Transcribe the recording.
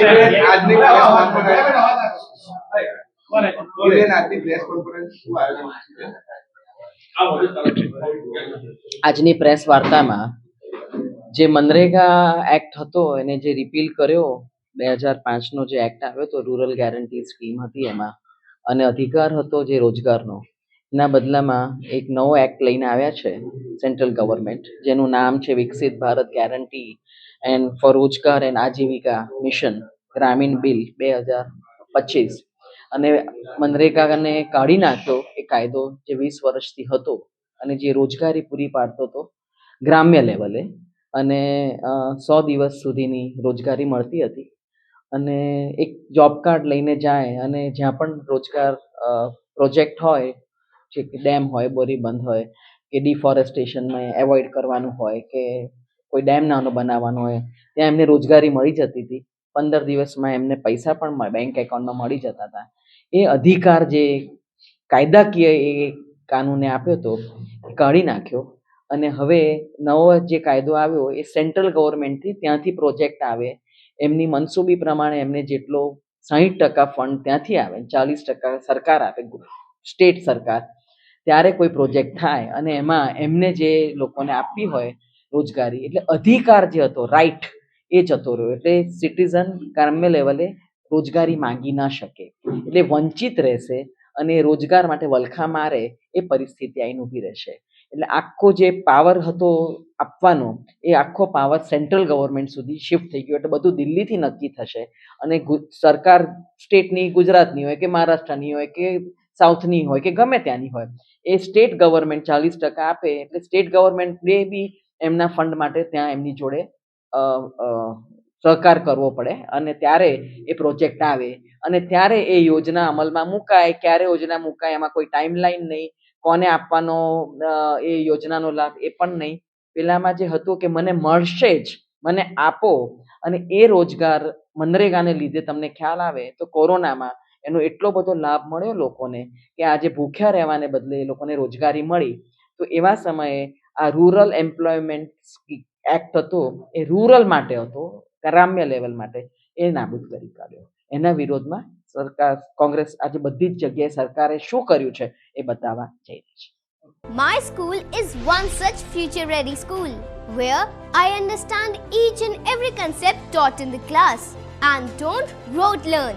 આજની શું આયોજન પ્રેસ વાર્તામાં જે મનરેગા એક્ટ હતો એને જે રિપીલ કર્યો બે હજાર પાંચનો જે એક્ટ આવ્યો તો રૂરલ ગેરંટી સ્કીમ હતી એમાં અને અધિકાર હતો જે રોજગારનો એના બદલામાં એક નવો એક્ટ લઈને આવ્યા છે સેન્ટ્રલ ગવર્મેન્ટ જેનું નામ છે Viksit Bharat guarantee and for Rozgar and Ajeevika mission Gramin bill બે હજાર પચીસ. અને મનરેગાને કાઢી નાખ્યો એ કાયદો જે વીસ વર્ષથી હતો અને જે રોજગારી પૂરી પાડતો હતો ગ્રામ્ય લેવલે અને સો દિવસ સુધીની રોજગારી મળતી હતી. અને એક જોબ કાર્ડ લઈને જાય અને જ્યાં પણ રોજગાર પ્રોજેક્ટ હોય જે ડેમ હોય, બોરી બંધ હોય, કે ડિફોરેસ્ટેશનને એવોઇડ કરવાનું હોય, કે કોઈ ડેમ નાનો બનાવવાનો હોય, ત્યાં એમને રોજગારી મળી જતી હતી. પંદર દિવસમાં એમને પૈસા પણ બેંક એકાઉન્ટમાં મળી જતા હતા. એ અધિકાર જે કાયદાકીય એ કાનૂને આપ્યો હતો કાઢી નાખ્યો. અને હવે નવો જે કાયદો આવ્યો એ સેન્ટ્રલ ગવર્મેન્ટથી ત્યાંથી પ્રોજેક્ટ આવે. એમની મનસૂબી પ્રમાણે એમને જેટલો સાહીઠ ટકા ફંડ ત્યાંથી આવે, ચાલીસ ટકા સરકાર આપે સ્ટેટ સરકાર. ત્યારે કોઈ પ્રોજેક્ટ થાય અને એમાં એમને જે લોકોને આપવી હોય રોજગારી, એટલે અધિકાર જે હતો રાઈટ એ જતો રહ્યો. એટલે સિટીઝન ગ્રામ્ય લેવલે રોજગારી માંગી ના શકે. એટલે વંચિત રહેશે અને રોજગાર માટે વલખા મારે એ પરિસ્થિતિ આઈને ઊભી રહેશે. એટલે આખો જે પાવર હતો આપવાનો, એ આખો પાવર સેન્ટ્રલ ગવર્મેન્ટ સુધી શિફ્ટ થઈ ગયો. એટલે બધું દિલ્હીથી નક્કી થશે અને સરકાર સ્ટેટની ગુજરાતની હોય કે મહારાષ્ટ્રની હોય કે સાઉથની હોય કે ગમે ત્યાંની હોય. એ સ્ટેટ ગવર્મેન્ટ ચાલીસ ટકા આપે એટલે સ્ટેટ ગવર્મેન્ટને બી એમના ફંડ માટે ત્યાં એમની જોડે સહકાર કરવો પડે અને ત્યારે એ પ્રોજેક્ટ આવે. અને ત્યારે એ યોજના અમલમાં મુકાય, ક્યારે યોજના મુકાય, એમાં કોઈ ટાઈમલાઈન નહીં, કોને આપવાનો એ યોજનાનો લાભ એ પણ નહીં. પેલામાં જે હતું કે મને મળશે જ, મને આપો અને એ રોજગાર મનરેગાને લીધે તમને ખ્યાલ આવે તો કોરોનામાં એનો એટલો બધો લાભ મળ્યો લોકોને કે આજે ભૂખ્યા રહેવાને બદલે એ લોકોને રોજગારી મળી. તો એવા સમયે આ રૂરલ એમ્પ્લોયમેન્ટ એક્ટ હતો એ રૂરલ માટે હતો ગ્રામ્ય લેવલ માટે એ નાબૂદ કરી કાઢ્યો. એના વિરોધમાં સરકાર કોંગ્રેસ આજે બધી જ જગ્યાએ સરકારે શું કર્યું છે એ બતાવવા જઈ રહી છે. My school is one such future ready school where I understand each and every concept taught in the class and don't rote learn,